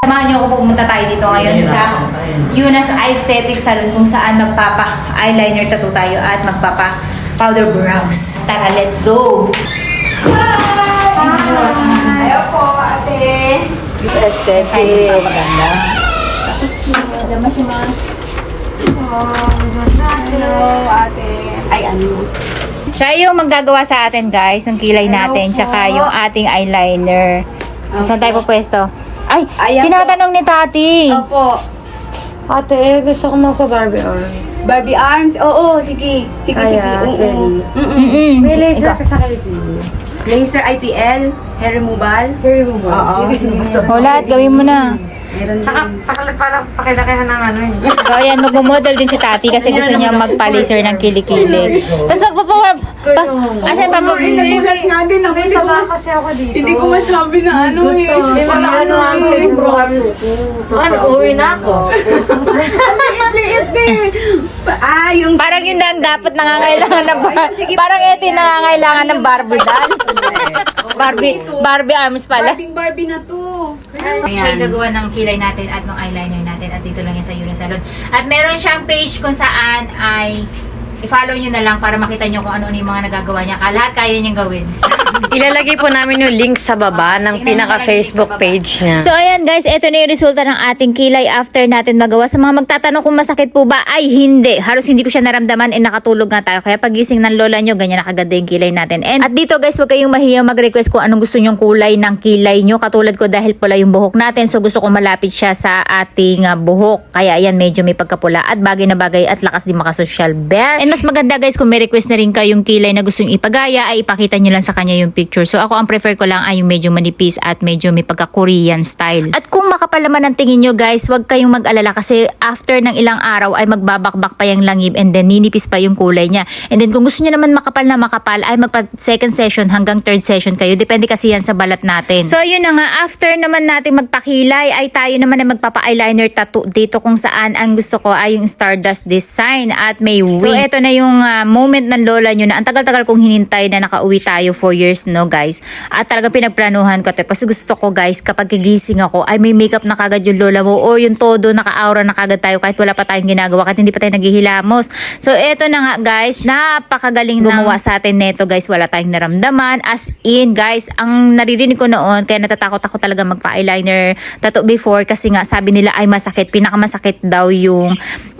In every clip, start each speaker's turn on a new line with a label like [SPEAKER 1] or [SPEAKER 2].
[SPEAKER 1] Samahan niyo ako pumunta tayo dito ngayon sa Yunas Aesthetic Salon kung saan magpapa-eyeliner tattoo tayo at magpapa-powder brows. Tara, let's go!
[SPEAKER 2] Ayaw po, ate.
[SPEAKER 3] Miss Aesthetic.
[SPEAKER 2] Hello, ate. Ay, ano?
[SPEAKER 1] Siya yung maggagawa sa atin guys, ng kilay natin,
[SPEAKER 2] po.
[SPEAKER 1] tsaka yung ating eyeliner. So, saan tayo pupwesto? Ay,
[SPEAKER 2] Ayan
[SPEAKER 1] tinatanong ni Tati.
[SPEAKER 2] Opo.
[SPEAKER 3] Ate, gusto ko magpa-Barbie arm.
[SPEAKER 2] Barbie arms? Oo, sige. Sige, sige.
[SPEAKER 3] Ayan,
[SPEAKER 2] Oo.
[SPEAKER 3] Kelly.
[SPEAKER 2] Mm-mm.
[SPEAKER 3] May laser
[SPEAKER 1] Ikaw.
[SPEAKER 3] ka sa Kalipili.
[SPEAKER 2] Laser IPL, hair removal.
[SPEAKER 3] Very removal.
[SPEAKER 2] Oo.
[SPEAKER 3] Sige, sige.
[SPEAKER 1] O, lahat gawin mo na.
[SPEAKER 2] Meron
[SPEAKER 3] Saka,
[SPEAKER 2] din.
[SPEAKER 3] pakala, parang pakilakihan ng ano eh.
[SPEAKER 1] So, ayan, magmumodel din si Tati kasi gusto niya magpa-laser ng kilikili. Tapos, magpapa... Pa, asan pa?
[SPEAKER 2] Ay, nagulat nga din ako. Hindi ko,
[SPEAKER 3] taba kasi ako dito.
[SPEAKER 2] hindi ko masabi na ano eh.
[SPEAKER 3] Mga ano ako
[SPEAKER 2] eh.
[SPEAKER 3] yung broso ko. Ano, uwi na ako.
[SPEAKER 2] Ang liit eh. Ah, yung...
[SPEAKER 1] Parang yun na ang dapat nangangailangan ng Parang ito yung nangangailangan ng Barbie doll. Barbie, Barbie arms pala.
[SPEAKER 2] Barbie Barbie na to.
[SPEAKER 1] Siya gagawa ng kilay natin at ng eyeliner natin at dito lang yan sa Unisalon. At meron siyang page kung saan ay i-follow nyo na lang para makita nyo kung ano-ano yung mga nagagawa niya. Lahat kaya niyang gawin.
[SPEAKER 3] Ilalagay po namin yung link sa baba ng
[SPEAKER 1] Tingnan mo
[SPEAKER 3] pinaka-Facebook page niya.
[SPEAKER 1] So ayan guys, ito na yung resulta ng ating kilay after natin magawa. Sa mga magtatanong kung masakit po ba, ay hindi. Halos hindi ko siya naramdaman eh nakatulog nga tayo. Kaya pagising ng lola nyo, ganyan nakaganda yung kilay natin. And at dito guys, huwag kayong mahiya mag-request kung anong gusto nyong kulay ng kilay nyo. Katulad ko dahil pula yung buhok natin. So gusto ko malapit siya sa ating ah, buhok. Kaya ayan, medyo may pagkapula at bagay na bagay at lakas din makasosyal bear. And mas maganda guys, kung may request na rin kayong kilay na gusto ipagaya, ay ipakita nyo lang sa kanya yung picture. So ako ang prefer ko lang ay yung medyo manipis at medyo may pagka-Korean style. At kung makapal naman ang tingin nyo guys, huwag kayong mag-alala kasi after ng ilang araw ay magbabakbak pa yung langib and then ninipis pa yung kulay niya. And then kung gusto nyo naman makapal na makapal ay magpa second session hanggang third session kayo. Depende kasi yan sa balat natin. So yun na nga, after naman natin magpakilay ay tayo naman na magpapa-eyeliner tattoo dito kung saan ang gusto ko ay yung Stardust design at may wing. So eto na yung ah, moment ng lola nyo na ang tagal-tagal kong hinintay na nakauwi tayo 4 years no guys. At talagang pinagplanuhan ko to kasi gusto ko guys kapag gigising ako ay may makeup na kagad yung lola mo o yung todo naka-aura na kagad tayo kahit wala pa tayong ginagawa kahit hindi pa tayo naghihilamos. So eto na nga guys, napakagaling gumawa sa atin neto guys. Wala tayong naramdaman. As in guys, ang naririnig ko noon kaya natatakot ako talaga magpa-eyeliner tattoo before kasi nga sabi nila ay masakit. Pinakamasakit daw yung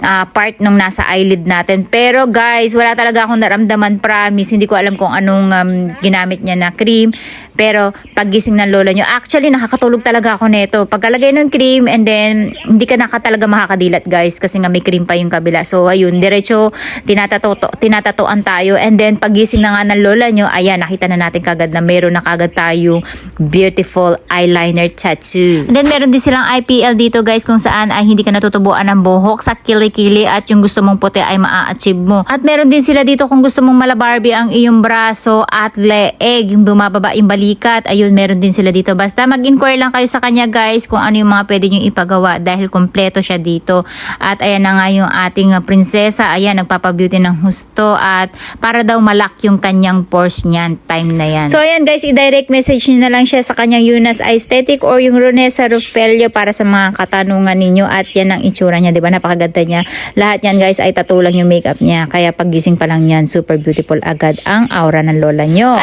[SPEAKER 1] ah, part nung nasa eyelid natin. Pero guys, wala talaga akong naramdaman promise. Hindi ko alam kung anong um, ginamit niya na cream. Pero paggising ng lola nyo, actually nakakatulog talaga ako neto. Pagkalagay ng cream and then hindi ka naka talaga makakadilat guys kasi nga may cream pa yung kabila. So ayun, diretso tinatato tinatatoan tayo and then paggising na nga ng lola nyo, ayan nakita na natin kagad na meron na kagad tayong beautiful eyeliner tattoo. And then meron din silang IPL dito guys kung saan ay hindi ka natutubuan ng buhok sa kilikili at yung gusto mong puti ay maa-achieve mo. At meron din sila dito kung gusto mong malabarbie ang iyong braso at leeg, yung bumababa yung balikat. Ayun, meron din sila dito. Basta mag-inquire lang kayo sa kanya guys kung ano yung mga pwede nyo ipagawa dahil kompleto siya dito. At ayan na nga yung ating prinsesa. Ayan, nagpapabeauty ng husto at para daw malak yung kanyang pores niyan time na yan. So ayan guys, i-direct message nyo na lang siya sa kanyang Yunas Aesthetic or yung Ronesa Rufelio para sa mga katanungan ninyo at yan ang itsura niya, di ba? Napakaganda niya. Lahat yan guys ay tattoo lang yung makeup niya. Kaya pagising pa lang yan, super beautiful agad ang aura ng lola nyo. At